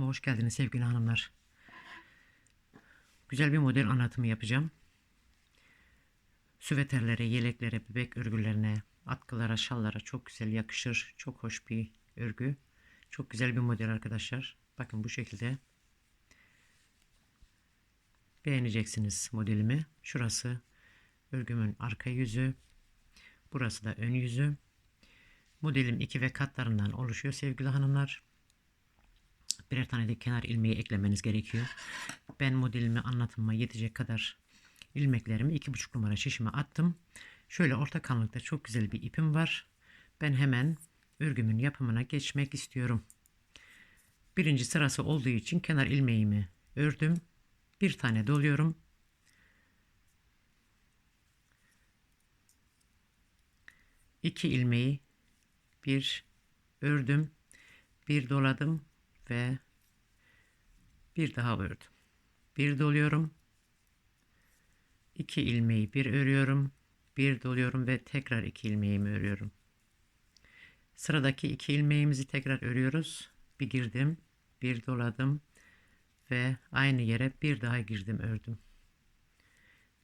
Hoş geldiniz sevgili hanımlar. Güzel bir model anlatımı yapacağım. Süveterlere, yeleklere, bebek örgülerine, atkılara, şallara çok güzel yakışır. Çok hoş bir örgü. Çok güzel bir model arkadaşlar. Bakın bu şekilde. Beğeneceksiniz modelimi. Şurası örgümün arka yüzü. Burası da ön yüzü. Modelim iki ve katlarından oluşuyor sevgili hanımlar birer tane de kenar ilmeği eklemeniz gerekiyor. Ben modelimi anlatımıma yetecek kadar ilmeklerimi 2,5 numara şişime attım. Şöyle orta kalınlıkta çok güzel bir ipim var. Ben hemen örgümün yapımına geçmek istiyorum. Birinci sırası olduğu için kenar ilmeğimi ördüm. Bir tane doluyorum. İki ilmeği bir ördüm. Bir doladım ve bir daha ördüm. Bir doluyorum. iki ilmeği bir örüyorum. Bir doluyorum ve tekrar iki ilmeğimi örüyorum. Sıradaki iki ilmeğimizi tekrar örüyoruz. Bir girdim, bir doladım ve aynı yere bir daha girdim ördüm.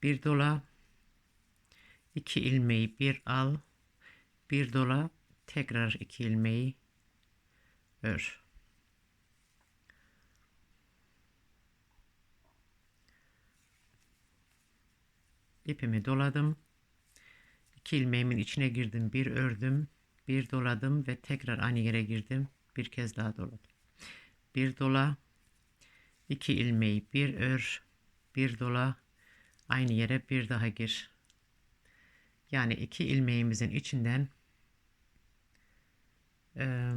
Bir dola, iki ilmeği bir al, bir dola, tekrar iki ilmeği ör. İpimi doladım. İki ilmeğimin içine girdim, bir ördüm, bir doladım ve tekrar aynı yere girdim. Bir kez daha doladım. Bir dola, iki ilmeği bir ör, bir dola, aynı yere bir daha gir. Yani iki ilmeğimizin içinden e,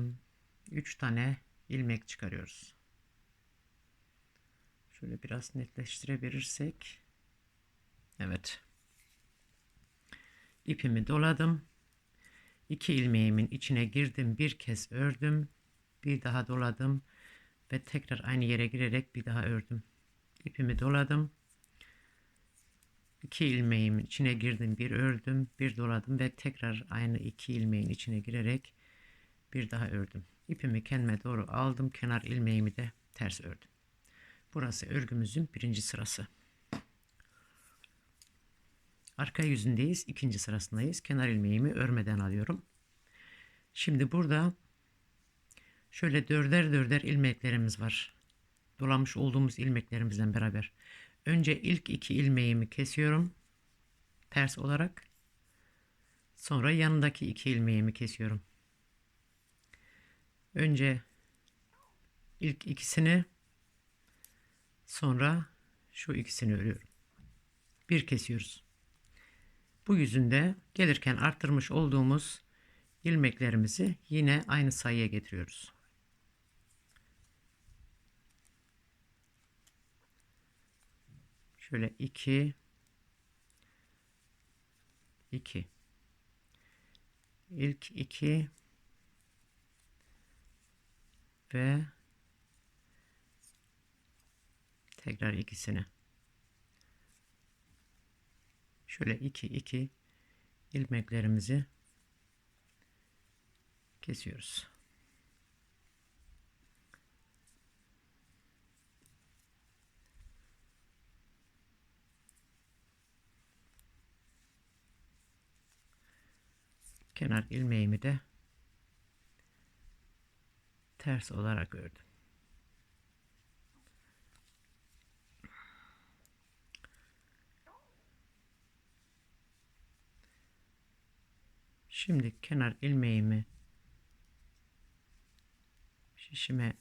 üç tane ilmek çıkarıyoruz. Şöyle biraz netleştirebilirsek. Evet. İpimi doladım. İki ilmeğimin içine girdim. Bir kez ördüm. Bir daha doladım. Ve tekrar aynı yere girerek bir daha ördüm. İpimi doladım. İki ilmeğimin içine girdim. Bir ördüm. Bir doladım. Ve tekrar aynı iki ilmeğin içine girerek bir daha ördüm. İpimi kendime doğru aldım. Kenar ilmeğimi de ters ördüm. Burası örgümüzün birinci sırası. Arka yüzündeyiz. ikinci sırasındayız. Kenar ilmeğimi örmeden alıyorum. Şimdi burada şöyle dörder dörder ilmeklerimiz var. Dolamış olduğumuz ilmeklerimizle beraber. Önce ilk iki ilmeğimi kesiyorum. Ters olarak. Sonra yanındaki iki ilmeğimi kesiyorum. Önce ilk ikisini sonra şu ikisini örüyorum. Bir kesiyoruz. Bu yüzünde gelirken arttırmış olduğumuz ilmeklerimizi yine aynı sayıya getiriyoruz. Şöyle 2 2 ilk 2 ve tekrar ikisini şöyle 2 2 ilmeklerimizi kesiyoruz. Kenar ilmeğimi de ters olarak ördüm. Şimdi kenar ilmeğimi şişime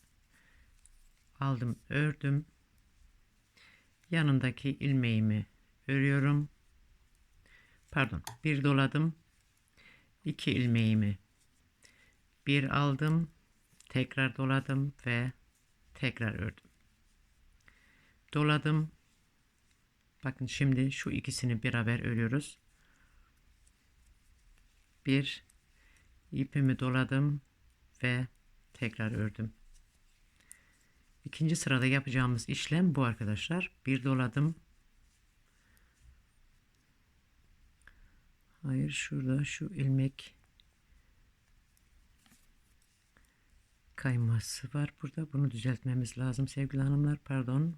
aldım, ördüm. Yanındaki ilmeğimi örüyorum. Pardon, bir doladım. iki ilmeğimi bir aldım, tekrar doladım ve tekrar ördüm. Doladım. Bakın şimdi şu ikisini beraber örüyoruz bir ipimi doladım ve tekrar ördüm. İkinci sırada yapacağımız işlem bu arkadaşlar. Bir doladım. Hayır şurada şu ilmek kayması var burada. Bunu düzeltmemiz lazım sevgili hanımlar. Pardon.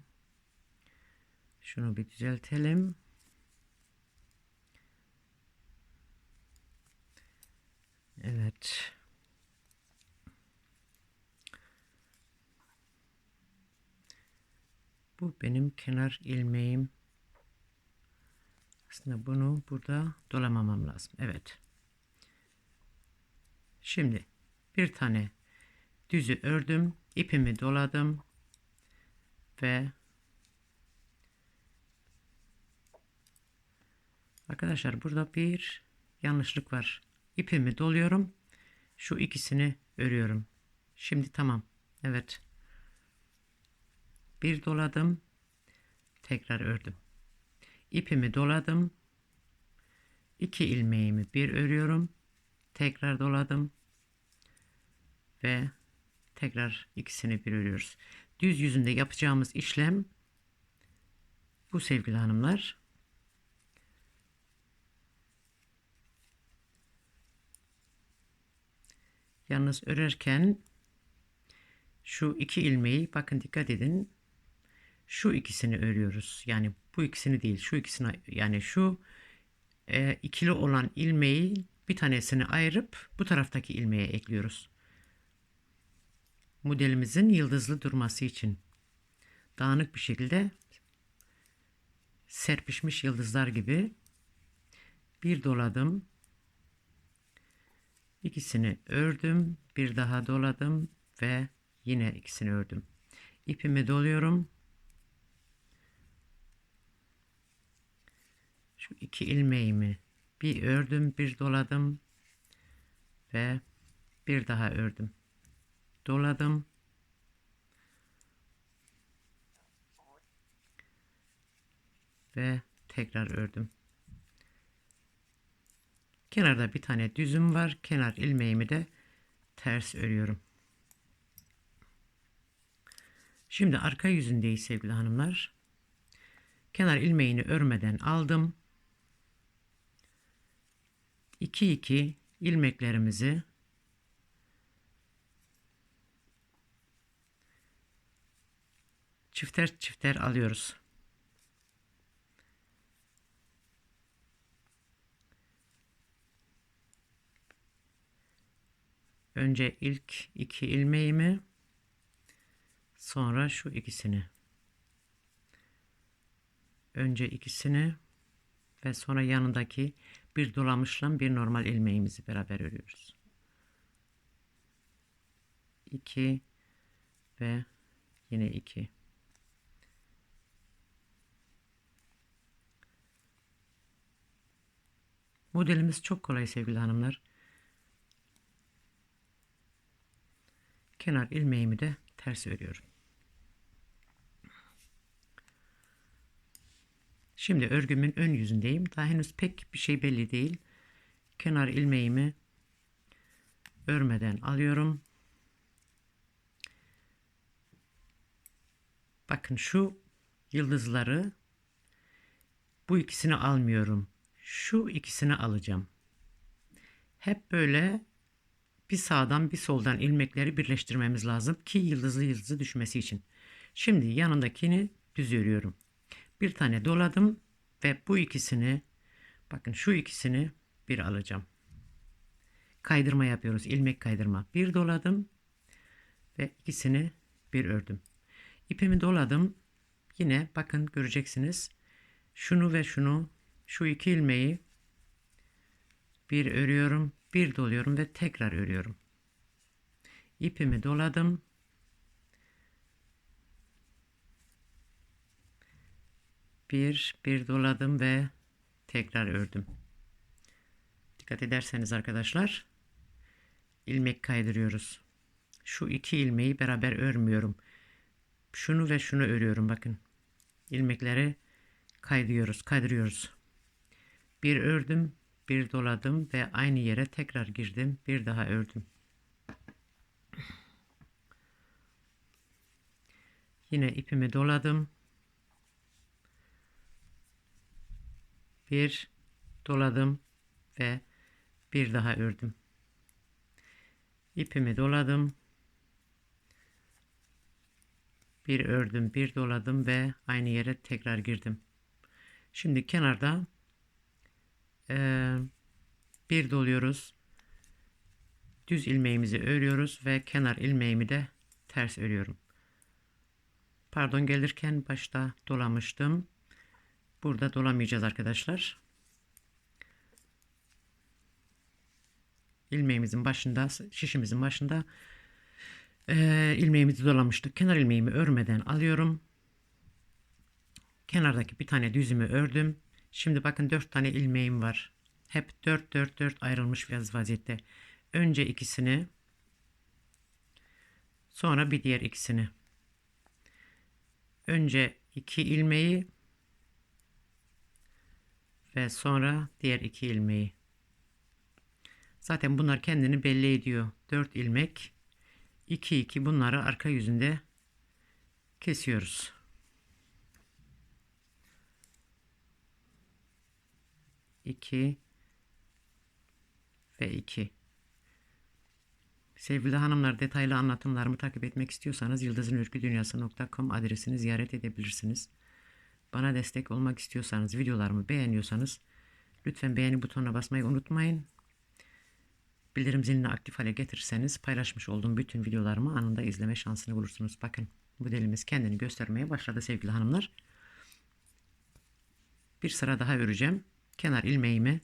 Şunu bir düzeltelim. Evet. Bu benim kenar ilmeğim. Aslında bunu burada dolamamam lazım. Evet. Şimdi bir tane düzü ördüm. ipimi doladım. Ve Arkadaşlar burada bir yanlışlık var. İpimi doluyorum. Şu ikisini örüyorum. Şimdi tamam. Evet. Bir doladım. Tekrar ördüm. İpimi doladım. İki ilmeğimi bir örüyorum. Tekrar doladım. Ve tekrar ikisini bir örüyoruz. Düz yüzünde yapacağımız işlem bu sevgili hanımlar. Yalnız örerken şu iki ilmeği bakın dikkat edin. Şu ikisini örüyoruz. Yani bu ikisini değil. Şu ikisini yani şu e, ikili olan ilmeği bir tanesini ayırıp bu taraftaki ilmeğe ekliyoruz. Modelimizin yıldızlı durması için dağınık bir şekilde serpişmiş yıldızlar gibi bir doladım İkisini ördüm, bir daha doladım ve yine ikisini ördüm. İpimi doluyorum. Şu iki ilmeğimi bir ördüm, bir doladım ve bir daha ördüm. Doladım. Ve tekrar ördüm. Kenarda bir tane düzüm var. Kenar ilmeğimi de ters örüyorum. Şimdi arka yüzündeyiz sevgili hanımlar. Kenar ilmeğini örmeden aldım. 2 2 ilmeklerimizi çifter çifter alıyoruz. Önce ilk iki ilmeğimi sonra şu ikisini. Önce ikisini ve sonra yanındaki bir dolamışla bir normal ilmeğimizi beraber örüyoruz. 2 ve yine 2. Modelimiz çok kolay sevgili hanımlar. Kenar ilmeğimi de ters örüyorum. Şimdi örgümün ön yüzündeyim. Daha henüz pek bir şey belli değil. Kenar ilmeğimi örmeden alıyorum. Bakın şu yıldızları bu ikisini almıyorum. Şu ikisini alacağım. Hep böyle bir sağdan bir soldan ilmekleri birleştirmemiz lazım ki yıldızlı yıldızı düşmesi için. Şimdi yanındakini düz örüyorum. Bir tane doladım ve bu ikisini bakın şu ikisini bir alacağım. Kaydırma yapıyoruz. ilmek kaydırma. Bir doladım ve ikisini bir ördüm. İpimi doladım. Yine bakın göreceksiniz. Şunu ve şunu şu iki ilmeği bir örüyorum bir doluyorum ve tekrar örüyorum. İpimi doladım. Bir, bir doladım ve tekrar ördüm. Dikkat ederseniz arkadaşlar ilmek kaydırıyoruz. Şu iki ilmeği beraber örmüyorum. Şunu ve şunu örüyorum bakın. İlmekleri kaydırıyoruz, kaydırıyoruz. Bir ördüm, bir doladım ve aynı yere tekrar girdim bir daha ördüm. Yine ipimi doladım. Bir doladım ve bir daha ördüm. İpimi doladım. Bir ördüm, bir doladım ve aynı yere tekrar girdim. Şimdi kenarda eee, bir doluyoruz. Düz ilmeğimizi örüyoruz ve kenar ilmeğimi de ters örüyorum. Pardon gelirken başta dolamıştım. Burada dolamayacağız arkadaşlar. ilmeğimizin başında, şişimizin başında eee ilmeğimizi dolamıştık. Kenar ilmeğimi örmeden alıyorum. Kenardaki bir tane düzümü ördüm. Şimdi bakın 4 tane ilmeğim var. Hep 4 4 4 ayrılmış biraz vaziyette. Önce ikisini sonra bir diğer ikisini. Önce iki ilmeği ve sonra diğer iki ilmeği. Zaten bunlar kendini belli ediyor. 4 ilmek 2 2 bunları arka yüzünde kesiyoruz. İki ve iki. Sevgili hanımlar detaylı anlatımlarımı takip etmek istiyorsanız yıldızınörgüdünyası.com adresini ziyaret edebilirsiniz. Bana destek olmak istiyorsanız videolarımı beğeniyorsanız lütfen beğeni butonuna basmayı unutmayın bildirim zilini aktif hale getirirseniz paylaşmış olduğum bütün videolarımı anında izleme şansını bulursunuz. Bakın modelimiz kendini göstermeye başladı sevgili hanımlar. Bir sıra daha öreceğim. Kenar ilmeğimi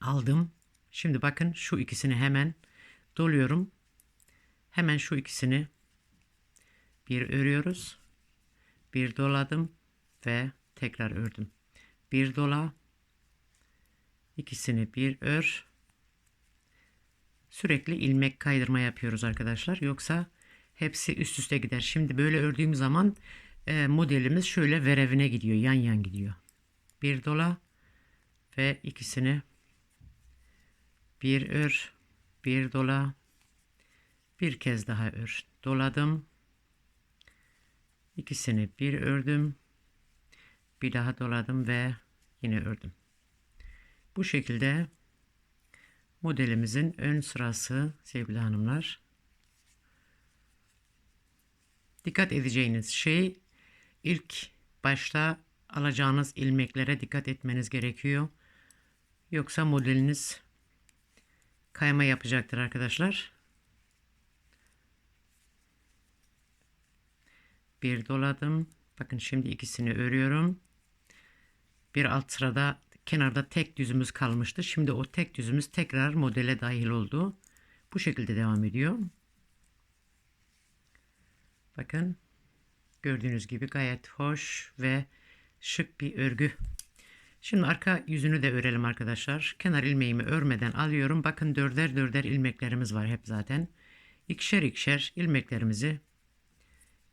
aldım. Şimdi bakın şu ikisini hemen doluyorum. Hemen şu ikisini bir örüyoruz. Bir doladım ve tekrar ördüm. Bir dola ikisini bir ör sürekli ilmek kaydırma yapıyoruz arkadaşlar. Yoksa hepsi üst üste gider. Şimdi böyle ördüğüm zaman e, modelimiz şöyle verevine gidiyor. Yan yan gidiyor. Bir dola ve ikisini bir ör, bir dola, bir kez daha ör. Doladım. İkisini bir ördüm. Bir daha doladım ve yine ördüm. Bu şekilde modelimizin ön sırası sevgili hanımlar. Dikkat edeceğiniz şey ilk başta alacağınız ilmeklere dikkat etmeniz gerekiyor. Yoksa modeliniz kayma yapacaktır arkadaşlar. Bir doladım. Bakın şimdi ikisini örüyorum. Bir alt sırada kenarda tek düzümüz kalmıştı. Şimdi o tek düzümüz tekrar modele dahil oldu. Bu şekilde devam ediyor. Bakın gördüğünüz gibi gayet hoş ve şık bir örgü. Şimdi arka yüzünü de örelim arkadaşlar. Kenar ilmeğimi örmeden alıyorum. Bakın dörder dörder ilmeklerimiz var hep zaten. İkişer ikişer ilmeklerimizi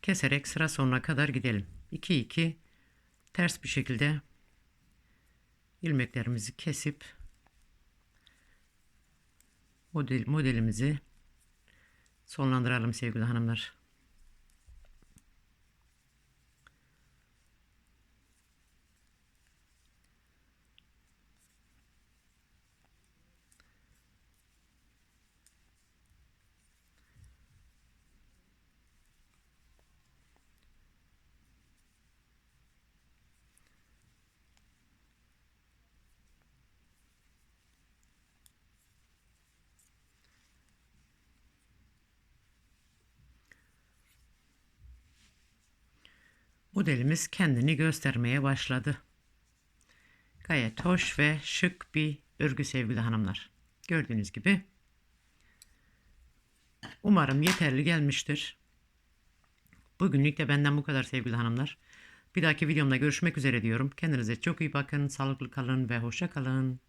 keserek sıra sonuna kadar gidelim. 2 2 ters bir şekilde ilmeklerimizi kesip model, modelimizi sonlandıralım sevgili hanımlar. Modelimiz kendini göstermeye başladı. Gayet hoş ve şık bir örgü sevgili hanımlar. Gördüğünüz gibi. Umarım yeterli gelmiştir. Bugünlük de benden bu kadar sevgili hanımlar. Bir dahaki videomda görüşmek üzere diyorum. Kendinize çok iyi bakın, sağlıklı kalın ve hoşça kalın.